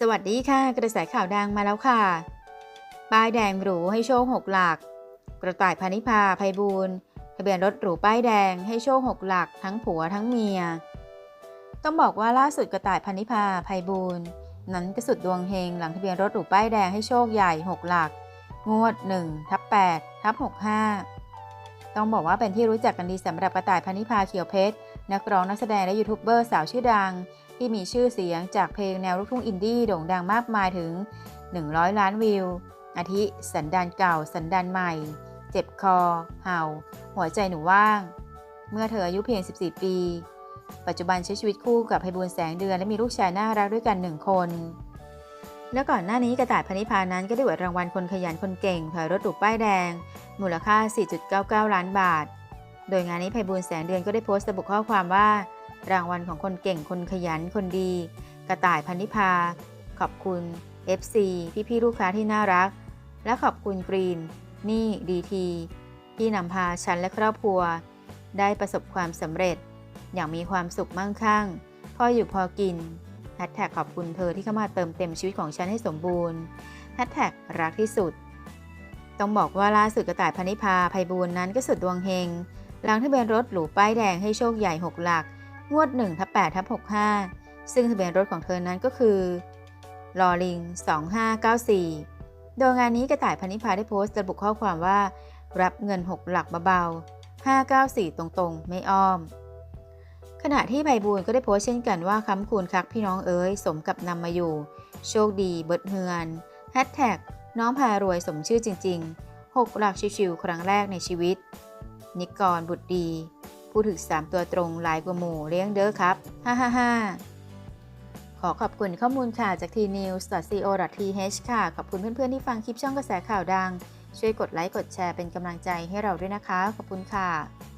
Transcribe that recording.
สวัสดีค่ะ กระแสข่าวดังมาแล้วค่ะ ป้ายแดงหรูให้โชคหกหลัก กระต่ายพานิพาภัยบูลทะเบียนรถหรูป้ายแดงให้โชคหกหลัก ทั้งผัวทั้งเมีย ต้องบอกว่าล่าสุดกระต่ายพานิพาภัยบูลนั้นก็สุดดวงเฮงหลังทะเบียนรถหรูป้ายแดงให้โชคใหญ่ 6 หลัก งวด1ทับ8ทับ65 ต้องบอกว่าเป็นที่รู้จักกันดีสำหรับกระต่ายพานิพาเขียวเพชร นักร้องนักแสดงและยูทูบเบอร์สาวชื่อดัง ที่มีชื่อเสียงจากเพลงแนวลูกทุ่งอินดี้โด่งดังมากมายถึง 100 ล้านวิว อาทิ สันดานเก่า สันดานใหม่ เจ็บคอ เห่า หัวใจหนูว่าง เมื่อเธออายุเพียง 14 ปี ปัจจุบันใช้ชีวิตคู่กับไพบูลแสงเดือนและมีลูกชายน่ารักด้วยกันหนึ่งคน และก่อนหน้านี้กระต่ายพนิพานั้นก็ได้อวดรางวัลคนขยันคนเก่งถอยรถหรูป้ายแดง มูลค่า 4.99 ล้านบาท โดยงานนี้ไพบูลแสงเดือนก็ได้โพสต์ระบุข้อความว่า รางวัลของคนเก่งคนขยันคนดี กระต่ายพันนิพา ขอบคุณ FC พี่ๆลูกค้าที่น่ารัก และขอบคุณกรีน นี่ดีทีที่นำพาฉันและครอบครัว ได้ประสบความสำเร็จ อย่างมีความสุขมั่งคั่ง พออยู่พอกินแฮชแท็กขอบคุณเธอที่เข้ามาเติมเต็มชีวิตของฉันให้สมบูรณ์แฮชแท็กรักที่สุด ต้องบอกว่าล่าสุดกระต่ายพันิพาภัยบูลย์นั้นก็สุดดวงเฮงหลังทะเบียนรถหรูป้ายแดงให้โชคใหญ่ 6 หลัก งวด1ทับ8ทับ65 ซึ่งทะเบียนรถของเธอนั้นก็คือลอลิง 2594 โดยงานนี้กระต่ายพนิพาได้โพสต์ระบุข้อความว่า รับเงิน 6 หลักเบาๆ 594 ตรงๆ ไม่อ้อม ขณะที่ไพบูลก็ได้โพสต์เช่นกันว่าค้ำคูณคักพี่น้องเอ๋ยสมกับนำมาอยู่ โชคดีเบิดเฮือนแฮชแท็กน้องพารวยสมชื่อจริง ๆ 6 หลักชิวๆครั้งแรกในชีวิต นิกรบุตรดี ผู้ถึก 3 ตัวตรงหลายกว่าหมู่เลี้ยงเด้อครับฮ่าฮ่าฮ่าขอขอบคุณข้อมูลค่ะจาก tnews.co.th ค่ะ ขอบคุณเพื่อนๆที่ฟังคลิปช่องกระแสข่าวดัง ช่วยกดไลค์กดแชร์เป็นกำลังใจให้เราด้วยนะคะ ขอบคุณค่ะ